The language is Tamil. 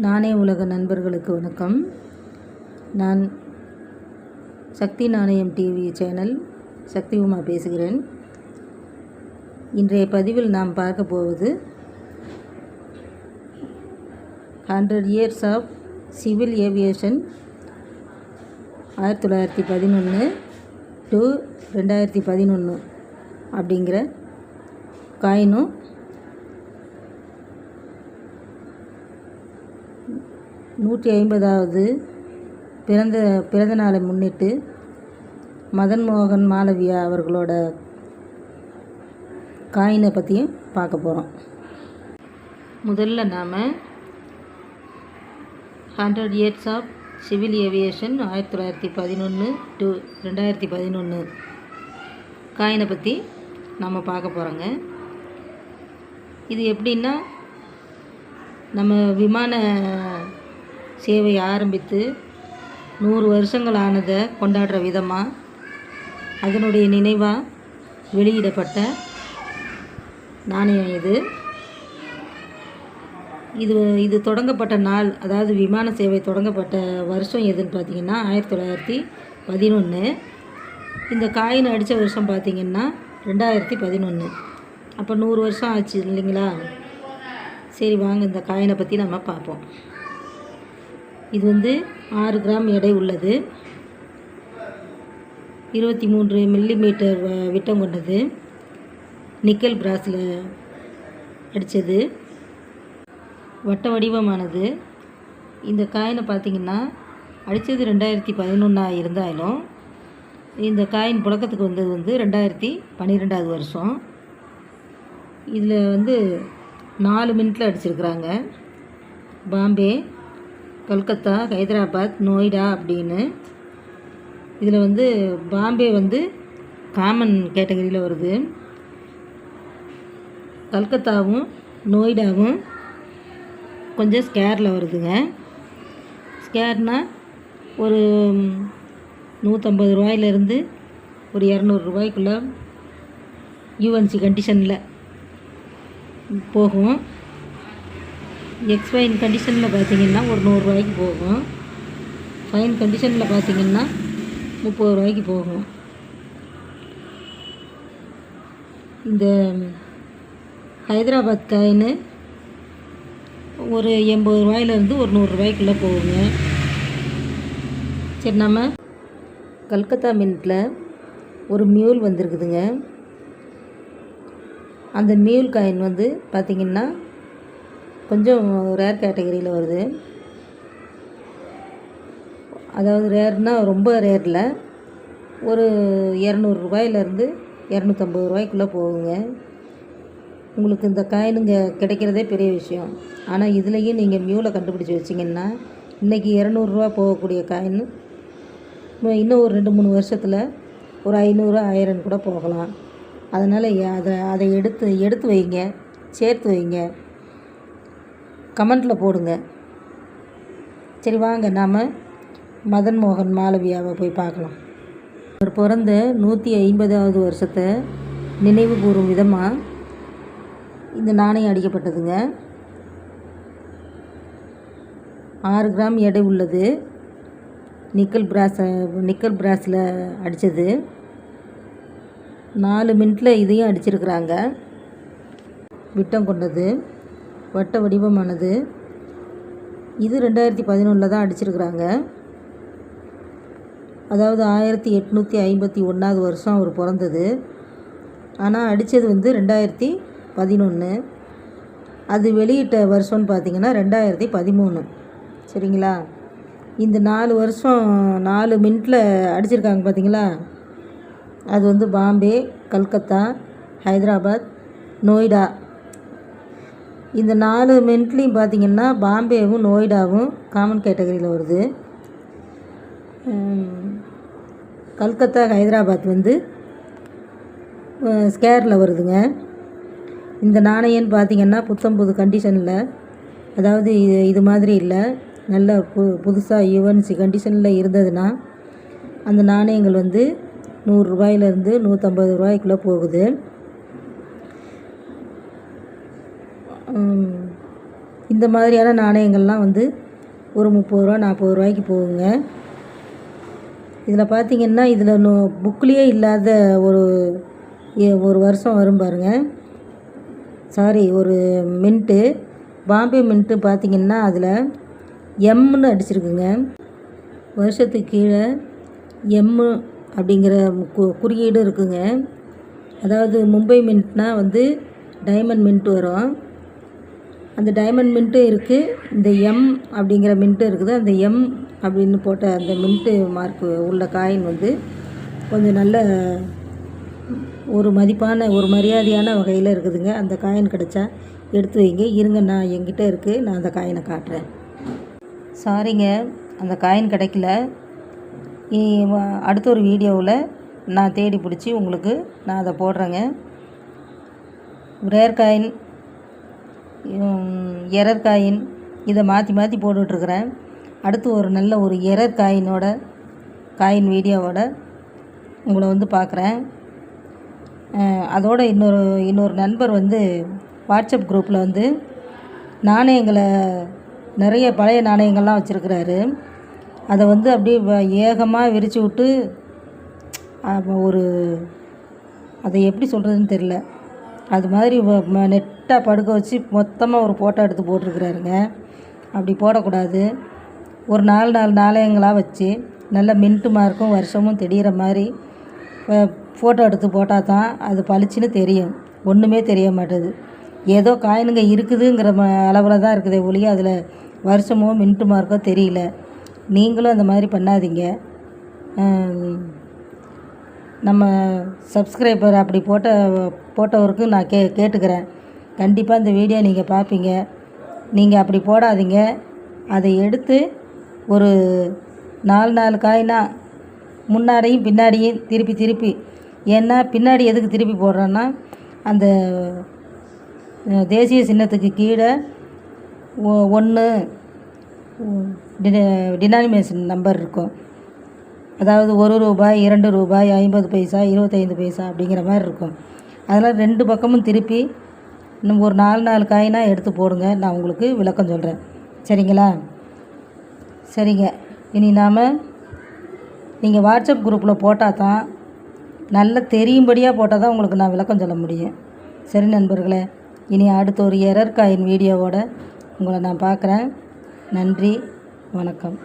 நாணய உலக நண்பர்களுக்கு வணக்கம். நான் சக்தி நாணயம் டிவி சேனல் சக்தி உமா பேசுகிறேன். இன்றைய பதிவில் நாம் பார்க்க போவது hundred years of civil aviation ஆயிரத்தி தொள்ளாயிரத்தி பதினொன்று டு ரெண்டாயிரத்தி பதினொன்று அப்படிங்கிற காயினும் நூற்றி ஐம்பதாவது பிறந்த பிறந்த நாளை முன்னிட்டு மதன் மோகன் மாளவியா அவர்களோட காயினை பற்றியும் பார்க்க போகிறோம் முதல்ல நாம் hundred years of civil aviation ஆயிரத்தி தொள்ளாயிரத்தி பதினொன்று டு ரெண்டாயிரத்தி பதினொன்று காயினை பற்றி நம்ம பார்க்க போகிறோங்க இது எப்படின்னா நம்ம விமான சேவை ஆரம்பித்து நூறு வருஷங்கள் ஆனதை கொண்டாடுற விதமாக அதனுடைய நினைவாக வெளியிடப்பட்ட நாணயம் இது. இது இது தொடங்கப்பட்ட நாள் அதாவது விமான சேவை தொடங்கப்பட்ட வருஷம் எதுன்னு பார்த்தீங்கன்னா ஆயிரத்தி தொள்ளாயிரத்தி பதினொன்று இந்த காயின் அடித்த வருஷம் பார்த்திங்கன்னா ரெண்டாயிரத்தி பதினொன்று அப்போ நூறு வருஷம் ஆச்சு இல்லைங்களா? சரி வாங்க இந்த காயினை பற்றி நம்ம பார்ப்போம். இது வந்து ஆறு கிராம் எடை உள்ளது. இருபத்தி மூன்று மில்லி மீட்டர் விட்டம் கொண்டது. நிக்கல் பிராஸில் அடித்தது வட்ட வடிவமானது. இந்த காயினை பார்த்திங்கன்னா அடித்தது ரெண்டாயிரத்தி பதினொன்றாக இருந்தாலும் இந்த காயின் புழக்கத்துக்கு வந்தது வந்து ரெண்டாயிரத்தி பன்னிரெண்டாவது வருஷம். இதில் வந்து நாலு மினிட்ல அடிச்சிருக்கிறாங்க. பாம்பே கல்கத்தா ஹைதராபாத் நோய்டா அப்படின்னு. இதில் வந்து பாம்பே வந்து காமன் கேட்டகரியில் வருது. கல்கத்தாவும் நோய்டாவும் கொஞ்சம் ஸ்கேரில் வருதுங்க. ஸ்கேர்னால் ஒரு நூற்றம்பது ரூபாயிலேருந்து ஒரு இரநூறு ரூபாய்க்குள்ளே யூஎன்சி கண்டிஷனில் போகும். எக்ஸ்பைன் கண்டிஷனில் பார்த்தீங்கன்னா ஒரு நூறுரூவாய்க்கு போகும். ஃபைன் கண்டிஷனில் பார்த்தீங்கன்னா முப்பது ரூபாய்க்கு போகும். இந்த ஹைதராபாத் காயின் ஒரு எண்பது ரூபாயிலேருந்து ஒரு நூறுரூவாய்க்குள்ளே போகுங்க. சரி நம்ம கல்கத்தா மின்ட்டில் ஒரு மியூல் வந்திருக்குதுங்க. அந்த மியூல் காயின் வந்து பார்த்திங்கன்னா கொஞ்சம் ரேர் கேட்டகரியில் வருது. அதாவது ரேர்னால் ரொம்ப ரேரில் ஒரு இரநூறுபாயிலேருந்து இரநூத்தம்பது ரூபாய்க்குள்ளே போகுங்க. உங்களுக்கு இந்த காயினுங்க கிடைக்கிறதே பெரிய விஷயம். ஆனால் இதுலேயும் நீங்கள் மியூலை கண்டுபிடிச்சி வச்சிங்கன்னா இன்றைக்கி இரநூறுவா போகக்கூடிய காயின் இன்னும் ஒரு ரெண்டு மூணு வருஷத்தில் ஒரு ஐநூறு ஆயிரம் கூட போகலாம். அதனால் அதை அதை எடுத்து எடுத்து வைங்க. சேர்த்து வைங்க. கமெண்ட்டில் போடுங்க. சரி வாங்க. நாம் மதன் மோகன் மாளவியாவை போய் பார்க்கலாம். அவர் பிறந்த நூற்றி ஐம்பதாவது வருஷத்தை நினைவு கூறும் விதமாக இந்த நாணயம் அடிக்கப்பட்டதுங்க. ஆறு கிராம் எடை உள்ளது. நிக்கல் பிராஸை நிக்கல் பிராஸில் அடித்தது நாலு மினிட்டில் இதையும் அடிச்சிருக்கிறாங்க. விட்டம் கொண்டது. வட்ட வடிவமானது. இது ரெண்டாயிரத்தி பதினொன்றில் தான் அடிச்சிருக்கிறாங்க. அதாவது ஆயிரத்தி எட்நூற்றி ஐம்பத்தி ஒன்றாவது வருஷம் அவர் பிறந்தது. ஆனால் அடித்தது வந்து ரெண்டாயிரத்தி பதினொன்று அது வெளியிட்ட வருஷம்னு பார்த்திங்கன்னா ரெண்டாயிரத்தி பதிமூணு. சரிங்களா? இந்த நாலு வருஷம் நாலு மினிட்டில் அடிச்சிருக்காங்க பார்த்தீங்களா அது வந்து பாம்பே கல்கத்தா ஹைதராபாத் நோய்டா. இந்த நாலு மென்ட்லேயும் பார்த்திங்கன்னா பாம்பேவும் நோய்டாவும் காமன் கேட்டகரியில் வருது. கல்கத்தா ஹைதராபாத் வந்து ஸ்கேரில் வருதுங்க. இந்த நாணயம்னு பார்த்திங்கன்னா புத்தம்புது கண்டிஷனில் அதாவது இது இது மாதிரி இல்லை. நல்ல பு புதுசாக யுவன்சி கண்டிஷனில் இருந்ததுன்னா அந்த நாணயங்கள் வந்து நூறுரூபாயிலேருந்து நூற்றம்பது ரூபாய்க்குள்ளே போகுது. இந்த மாதிரியான நாணயங்கள்லாம் வந்து ஒரு முப்பது ரூபா நாற்பது ரூபாய்க்கு போகுங்க. இதில் பார்த்தீங்கன்னா இதில் நோ புக்லேயே இல்லாத ஒரு ஒரு வருஷம் வரும் பாருங்கள் சாரி ஒரு மின்ட்டு பாம்பே மின்ட்டு பார்த்தீங்கன்னா அதில் எம்னு அடிச்சிருக்குங்க. வருஷத்துக்கு கீழே எம்மு அப்படிங்கிற கு- குறியீடு இருக்குங்க. அதாவது மும்பை மின்ட்னால் வந்து டைமண்ட் மின்ட் வரும். அந்த டைமண்ட் மின்ட்டும் இருக்குது இந்த எம் அப்படிங்கிற மின்ட்டு இருக்குது. அந்த எம் அப்படின்னு போட்ட அந்த மின்ட்டு மார்க் உள்ள காயின் வந்து கொஞ்சம் நல்ல ஒரு மதிப்பான ஒரு மரியாதையான வகையில் இருக்குதுங்க. அந்த காயின் கிடைச்சா எடுத்து வைங்க. இருங்க நான் என்கிட்ட இருக்குது நான் அந்த காயினை காட்டுறேன். சாரிங்க அந்த காயின் கிடைக்கல. அடுத்த ஒரு வீடியோவில் நான் தேடி பிடிச்சி உங்களுக்கு நான் அதை போடுறேங்க. ரேர் காயின் எரர் காயின் இதை மாற்றி மாற்றி போட்டுட்ருக்குறேன். அடுத்து ஒரு நல்ல ஒரு எரர் காயினோட காயின் வீடியோவோட உங்களை வந்து பார்க்குறேன். அதோட இன்னொரு இன்னொரு நண்பர் வந்து வாட்ஸ்அப் குரூப்பில் வந்து நாணயங்களை நிறைய பழைய நாணயங்கள்லாம் வச்சுருக்கிறாரு. அதை வந்து அப்படியே வ- ஏகமாக விரித்து விட்டு ஒரு அதை எப்படி சொல்கிறதுன்னு தெரில அது மாதிரி நெட்டாக படுக்க வச்சு மொத்தமாக ஒரு ஃபோட்டோ எடுத்து போட்டிருக்கிறாருங்க. அப்படி போடக்கூடாது. ஒரு நாலு நாலு நாளையங்களாக வச்சு நல்ல மின்ட்டு மார்க்கும் வருஷமும் தெரிகிற மாதிரி ஃபோட்டோ எடுத்து போட்டால் தான் அது பளிச்சுன்னு தெரியும். ஒன்றுமே தெரிய மாட்டேது. ஏதோ காயினுங்க இருக்குதுங்கிற ம அளவில் தான் இருக்குதே ஒழிய அதில் வருஷமோ மின்ட்டு மார்க்கோ தெரியல. நீங்களும் அந்த மாதிரி பண்ணாதீங்க. நம்ம சப்ஸ்கிரைபர் அப்படி போட்ட போட்டவருக்கு நான் கே கேட்டுக்கிறேன். கண்டிப்பாக இந்த வீடியோ நீங்கள் பார்ப்பீங்க நீங்கள் அப்படி போடாதீங்க. அதை எடுத்து ஒரு நாலு நாலு காயினா முன்னாடியும் பின்னாடியும் திருப்பி திருப்பி. ஏன்னா பின்னாடி எதுக்கு திருப்பி போடுறோன்னா அந்த தேசிய சின்னத்துக்கு கீழே ஒன்று டினாமினேஷன் நம்பர் இருக்கும். அதாவது ஒரு ரூபாய் இரண்டு ரூபாய் ஐம்பது பைசா இருபத்தைந்து பைசா அப்படிங்கிற மாதிரி இருக்கும். அதனால் ரெண்டு பக்கமும் திருப்பி இன்னும் ஒரு நாலு நாலு காயினாக எடுத்து போடுங்க. நான் உங்களுக்கு விளக்கம் சொல்கிறேன் சரிங்களா? சரிங்க. இனி நாம் நீங்கள் வாட்ஸ்அப் குரூப்பில் போட்டால் தான் நல்ல தெரியும்படியாக போட்டால் தான் உங்களுக்கு நான் விளக்கம் சொல்ல முடியும். சரி நண்பர்களே இனி அடுத்த ஒரு எரர் காயின் வீடியோவோட உங்களை நான் பார்க்குறேன். நன்றி. வணக்கம்.